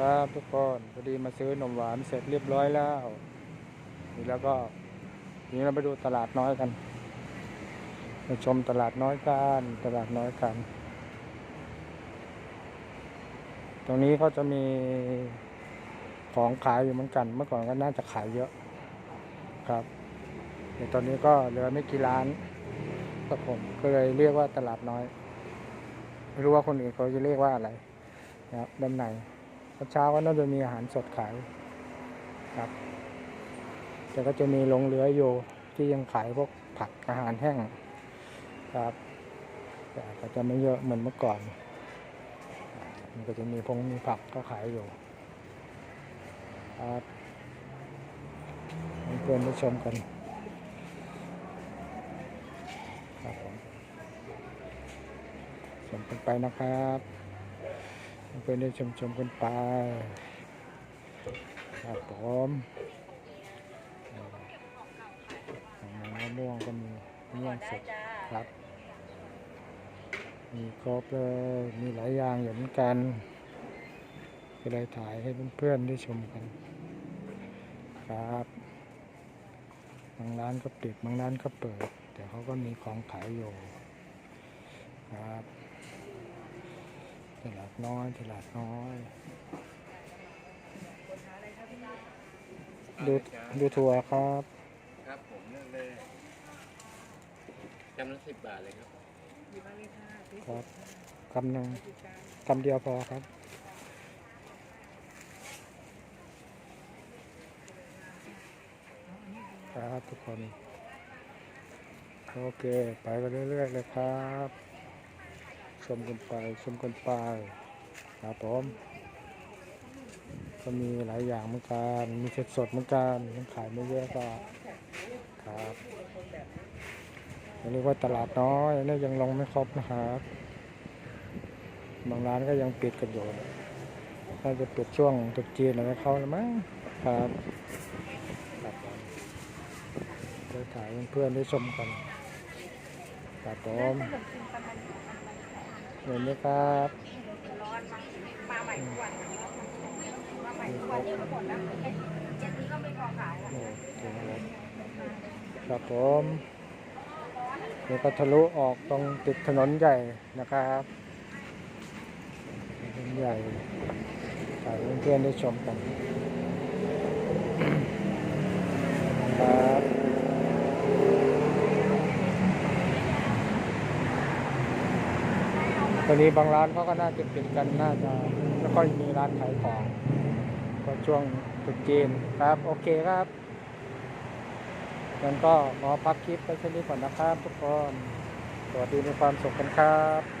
ครับทุกคนพอดีมาซื้อนมหวานเสร็จเรียบร้อยแล้วนี่แล้วก็ทีนี้เราไปดูตลาดน้อยกันมาชมตลาดน้อยกันตลาดน้อยกัน ตรงนี้เขาจะมีของขายอยู่เหมือนกัน เมื่อก่อนก็น่าจะขายเยอะครับแต่ตอนนี้ก็เหลือไม่กี่ร้านครับผมก็เลยเรียกว่าตลาดน้อยไม่รู้ว่าคนอื่นเขาจะเรียกว่าอะไรนะครับด้านใน เช้าก็น่าจะมีอาหารสดขายครับ แต่ก็จะมีลงเหลืออยู่ที่ยังขายพวกผักอาหารแห้งครับ แต่ก็จะไม่เยอะเหมือนเมื่อก่อน มันก็จะมีพงมีผักก็ขายอยู่ครับเพื่อนได้ชมกันครับผมชมกันไปนะครับ เพื่อนได้ชมชมกันไปครับผมอ่ามะม่วงก็มีมะม่วงสดครับ มีครบเลยมีหลายอย่างอยู่เหมือนกันก็เลยถ่ายให้เพื่อนๆได้ชมกัน ครับบางร้านก็ปิดบางร้านก็เปิด แต่เขาก็มีของขายอยู่ครับ ตลาดน้อยตลาดน้อย ดูดูทัวร์ครับ ครับผมเลือกเลยจำละสิบบาทเลยครับครับคำหนึ่งคำเดียวพอครับครับทุกคน โอเค ไปกันเรื่อยๆเลยครับ ชมกันไปชมกันไปครับผมก็มีหลายอย่างเหมือนกัน มีเสดสดเหมือนกันยังขายไม่เยอะก็ครับเรียกว่าตลาดน้อยนี่ยังลงไม่ครบนะครับบางร้านก็ยังปิดกันอยู่น่าจะปิดช่วงตรุษจีนอะไรเขาแล้วมั้งครับครับผมเดี๋ยวถ่ายเพื่อนได้ชมกันครับผม เห็นไหมครับมาใหม่ทุกวันมาใหม่ทุกวันนี้ก็ไม่พอขายแล้วโอ้ถึงแล้วครับผมเดี๋ยวก็ทะลุออกตรงติดถนนใหญ่นะครับถนนใหญ่ถ่ายเพื่อนๆได้ชมกันครับ ตอนนี้บางร้านเขาก็น่าจะปิดกันน่าจะไม่ค่อยมีร้านขายของก็ช่วงตรุษจีนครับ โอเคครับงั้นก็ขอพักคลิปไปแค่นี้ก่อนนะครับ ทุกคนสวัสดีมีความสุขกันครับ